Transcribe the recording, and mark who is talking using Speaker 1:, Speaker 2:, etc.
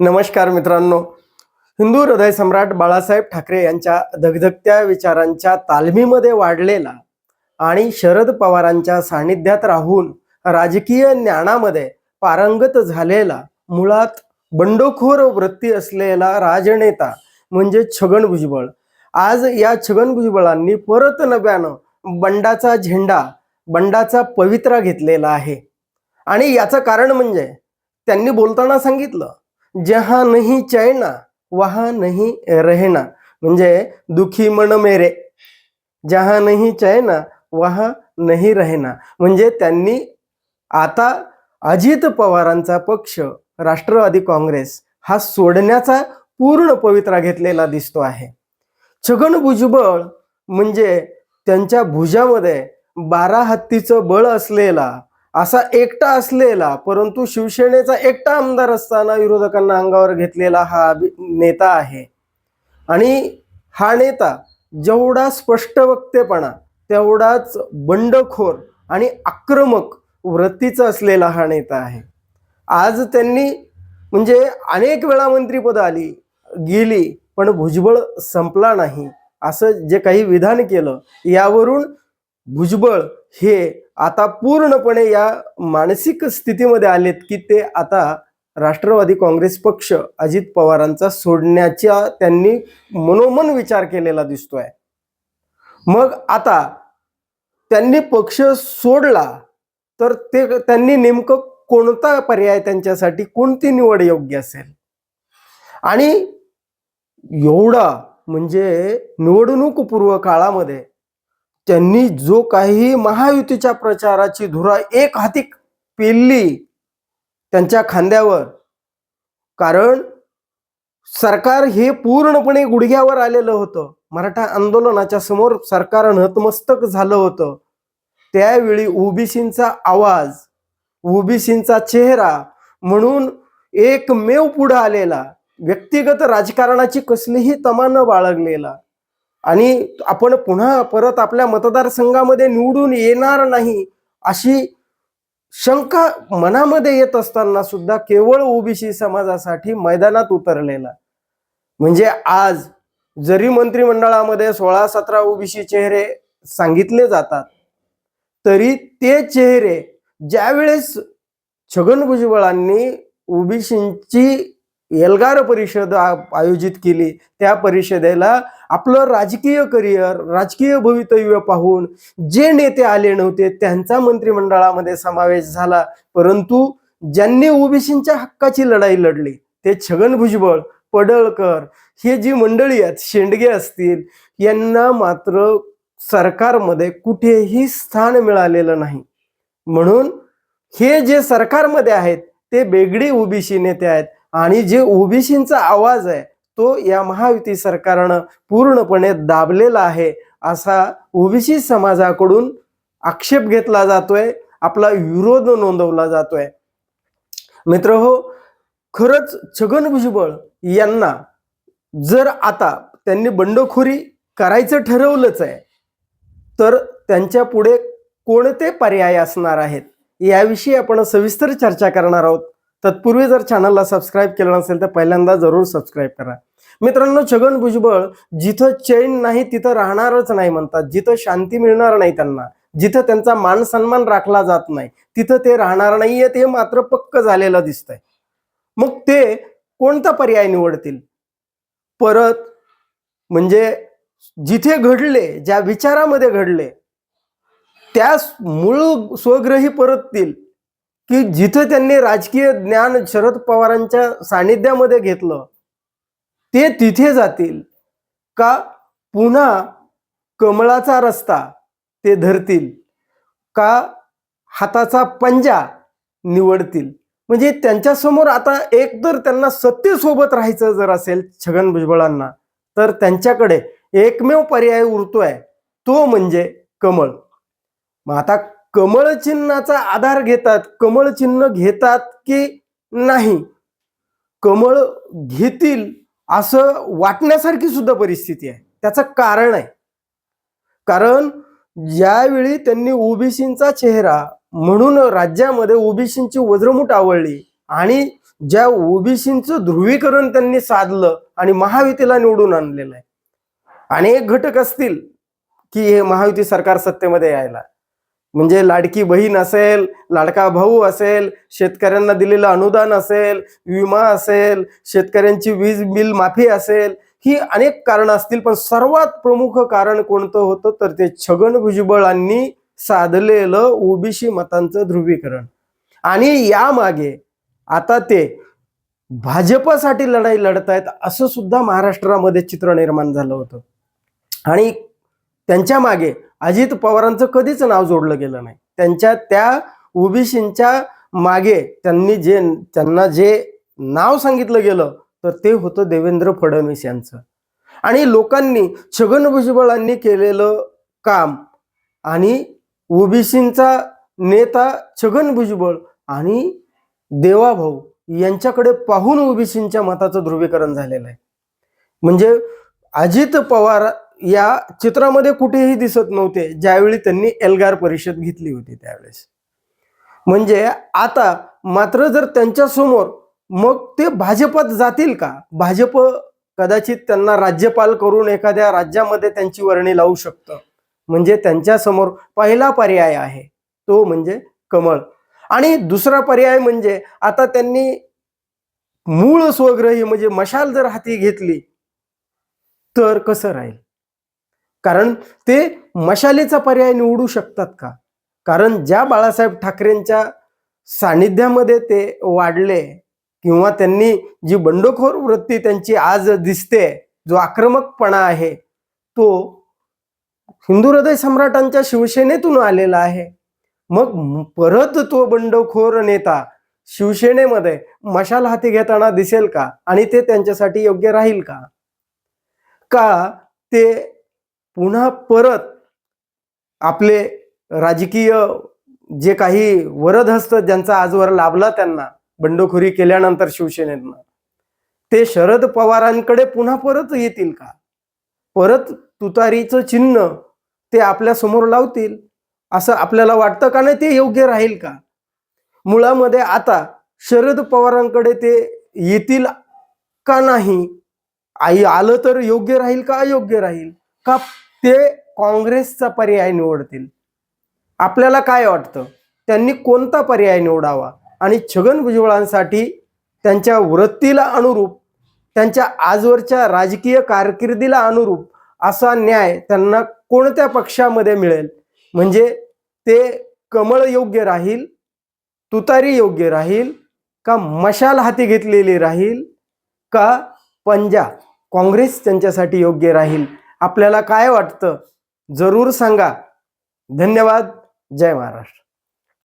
Speaker 1: नमस्कार मित्रांनो. हिंदू हृदय सम्राट बाळासाहेब ठाकरे यांच्या धगधगत्या विचारांच्या तालमीमध्ये वाढलेला आणि शरद पवारांच्या सानिध्यात राहून राजकीय ज्ञानामध्ये पारंगत झालेला मुळात बंडखोर वृत्ती असलेला राजनेता म्हणजे छगन भुजबळ. आज या छगन भुजबळांनी परत नव्यानं बंडाचा झेंडा बंडाचा पवित्रा घेतलेला आहे. आणि याचं कारण म्हणजे त्यांनी बोलताना सांगितलं जहा नहीं चैना वहा नाही रहना। म्हणजे दुखी मन मेरे जहा नहीं चैना वहा नहीं रहना। म्हणजे त्यांनी आता अजित पवारांचा पक्ष राष्ट्रवादी काँग्रेस हा सोडण्याचा पूर्ण पवित्रा घेतलेला दिसतो आहे. छगन भुजबळ म्हणजे त्यांच्या भुजामध्ये बारा हत्तीचं बळ असलेला असा एकटा असलेला परंतु शिवसेनेचा एकटा आमदार असताना विरोधकांना अंगावर घेतलेला हा अभि- नेता आहे. आणि हा नेता जेवढा स्पष्ट वक्तेपणा तेवढाच बंडखोर आणि आक्रमक वृत्तीचा असलेला हा नेता आहे. आज त्यांनी म्हणजे अनेक वेळा मंत्रीपद आली गेली पण भुजबळ संपला नाही. असं जे काही विधान केलं यावरून भुजबळ हे आता पूर्णपणे या मानसिक स्थितीमध्ये आलेत की ते आता राष्ट्रवादी काँग्रेस पक्ष अजित पवारांचा सोडण्याच्या त्यांनी मनोमन विचार केलेला दिसतोय. मग आता त्यांनी पक्ष सोडला तर ते त्यांनी नेमकं कोणता पर्याय त्यांच्यासाठी कोणती निवड योग्य असेल? आणि एवढा म्हणजे निवडणूक पूर्व काळामध्ये त्यांनी जो काही महायुतीच्या प्रचाराची धुरा एक हाती पेलली त्यांच्या खांद्यावर. कारण सरकार हे पूर्णपणे गुडघ्यावर आलेलं होतं. मराठा आंदोलनाच्या समोर सरकार नतमस्तक झालं होतं. त्यावेळी ओबीसींचा आवाज ओबीसींचा चेहरा म्हणून एकमेव पुढं आलेला. व्यक्तिगत राजकारणाची कसलीही तमा न बाळगलेला. आणि आपण पुन्हा परत आपल्या मतदारसंघामध्ये निवडून येणार नाही अशी शंका मनामध्ये येत असताना सुद्धा केवळ ओबीसी समाजासाठी मैदानात उतरलेला. म्हणजे आज जरी मंत्रिमंडळामध्ये सोळा सतरा ओबीसी चेहरे सांगितले जातात तरी ते चेहरे ज्यावेळेस छगन भुजबळांनी ओबीसींची एल्गार परिषद आयोजित केली. त्या परिषदेला आपलं राजकीय करिअर राजकीय भवितव्य पाहून जे नेते आले नव्हते त्यांचा मंत्रिमंडळामध्ये समावेश झाला. परंतु ज्यांनी ओबीसींच्या हक्काची लढाई लढली ते छगन भुजबळ पडळकर हे जी मंडळी आहेत शेंडगे असतील यांना मात्र सरकारमध्ये कुठेही स्थान मिळालेलं नाही. म्हणून हे जे सरकारमध्ये आहेत ते बेगडी ओबीसी नेते आहेत. आणि जे ओबीसींचा आवाज आहे तो या महायुती सरकारनं पूर्णपणे दाबलेला आहे असा ओबीसी समाजाकडून आक्षेप घेतला जातोय आपला विरोध नोंदवला जातोय. मित्र हो खरंच छगन भुजबळ यांना जर आता त्यांनी बंडखोरी करायचं ठरवलंच आहे तर त्यांच्या पुढे कोणते पर्याय असणार आहेत? याविषयी आपण सविस्तर चर्चा करणार आहोत. तत्पूर्वी जर चॅनलला सबस्क्राईब केलं नसेल तर पहिल्यांदा जरूर सबस्क्राईब करा. मित्रांनो छगन भुजबळ जिथं चैन नाही तिथं राहणारच नाही म्हणतात. जिथं शांती मिळणार नाही त्यांना जिथं त्यांचा मान सन्मान राखला जात नाही तिथं ते राहणार नाहीये ते मात्र पक्क झालेलं दिसतंय. मग ते कोणता पर्याय निवडतील? परत म्हणजे जिथे घडले ज्या विचारामध्ये घडले त्या मूळ स्वग्रही परततील. की जिथं त्यांनी राजकीय ज्ञान शरद पवारांच्या सानिध्यामध्ये घेतलं ते तिथे जातील का पुन्हा कमळाचा रस्ता ते धरतील का हाताचा पंजा निवडतील? म्हणजे त्यांच्यासमोर आता एक तर त्यांना सत्तेसोबत राहायचं जर असेल छगन भुजबळांना तर त्यांच्याकडे एकमेव पर्याय उरतोय तो म्हणजे कमळ. मग आता कमळ चिन्हाचा आधार घेतात. कमळ चिन्ह घेतात की नाही? कमळ घेतील असं वाटण्यासारखी सुद्धा परिस्थिती आहे. त्याचं कारण आहे. कारण ज्यावेळी त्यांनी ओबीसींचा चेहरा म्हणून राज्यामध्ये ओबीसींची वज्रमुठ आवडली आणि ज्या ओबीसींचं ध्रुवीकरण त्यांनी साधलं आणि महायुतीला निवडून आणलेलं आहे. अनेक घटक असतील की हे महायुती सरकार सत्तेमध्ये यायला. म्हणजे लाडकी बहीण असेल लाडका भाऊ असेल शेतकऱ्यांना दिलेलं अनुदान असेल विमा असेल शेतकऱ्यांची वीज बिल माफी असेल ही अनेक कारणं असतील पण सर्वात प्रमुख कारण कोणतं होतं? तर ते छगन भुजबळांनी साधलेलं ओबीसी मतांचं ध्रुवीकरण. आणि यामागे आता ते भाजपसाठी लढाई लढत आहेत असं सुद्धा महाराष्ट्रामध्ये चित्र निर्माण झालं होतं. आणि त्यांच्या मागे अजित पवारांचं कधीच नाव जोडलं गेलं नाही. त्यांच्या त्या ओबीसींच्या मागे त्यांनी जे त्यांना जे नाव सांगितलं गेलं तर ते होतं देवेंद्र फडणवीस यांचं. आणि लोकांनी छगन भुजबळांनी केलेलं काम आणि ओबीसींचा नेता छगन भुजबळ आणि देवाभाऊ यांच्याकडे पाहून ओबीसींच्या मताचं ध्रुवीकरण झालेलं आहे. म्हणजे अजित पवार या चित्रामध्ये कुठेही दिसत नव्हते ज्यावेळी त्यांनी एल्गार परिषद घेतली होती त्यावेळेस. म्हणजे आता मात्र जर त्यांच्यासमोर मग ते भाजपात जातील का? भाजप कदाचित त्यांना राज्यपाल करून एखाद्या राज्यामध्ये त्यांची वर्णी लावू शकतं. म्हणजे त्यांच्यासमोर पहिला पर्याय आहे तो म्हणजे कमळ. आणि दुसरा पर्याय म्हणजे आता त्यांनी मूळ स्वग्रही म्हणजे मशाल जर हाती घेतली तर कसं राहील? कारण ते मशालीचा पर्याय निवडू शकतात का? कारण ज्या बाळासाहेब ठाकरेंच्या सानिध्यामध्ये ते वाढले किंवा त्यांनी जी बंडखोर वृत्ती त्यांची आज दिसते जो आक्रमकपणा आहे तो हिंदू हृदय सम्राटांच्या शिवसेनेतून आलेला आहे. मग परत तो बंडखोर नेता शिवसेनेमध्ये मशाल हाती घेताना दिसेल का? आणि ते त्यांच्यासाठी योग्य राहील का? का ते पुन्हा परत आपले राजकीय जे काही वरद हस्त ज्यांचा आजवर लाभला त्यांना बंडखोरी केल्यानंतर शिवसेनेनं ते शरद पवारांकडे पुन्हा परत येतील का? परत तुतारीचं चिन्ह ते आपल्यासमोर लावतील? असं आपल्याला वाटतं का नाही ते योग्य राहील का? मुळामध्ये आता शरद पवारांकडे ते येतील का नाही? आई आलं तर योग्य राहील का अयोग्य राहील? का ते काँग्रेसचा पर्याय निवडतील. आपल्याला काय वाटतं? त्यांनी कोणता पर्याय निवडावा? आणि छगन भुजबळांसाठी त्यांच्या वृत्तीला अनुरूप त्यांच्या आजवरच्या राजकीय कारकिर्दीला अनुरूप असा न्याय त्यांना कोणत्या पक्षामध्ये मिळेल? म्हणजे ते कमळ योग्य राहील तुतारी योग्य राहील का मशाल हाती घेतलेली राहील का पंजा काँग्रेस त्यांच्यासाठी योग्य राहील? आपल्याला काय वाटतं? जरूर सांगा. धन्यवाद. जय महाराष्ट्र.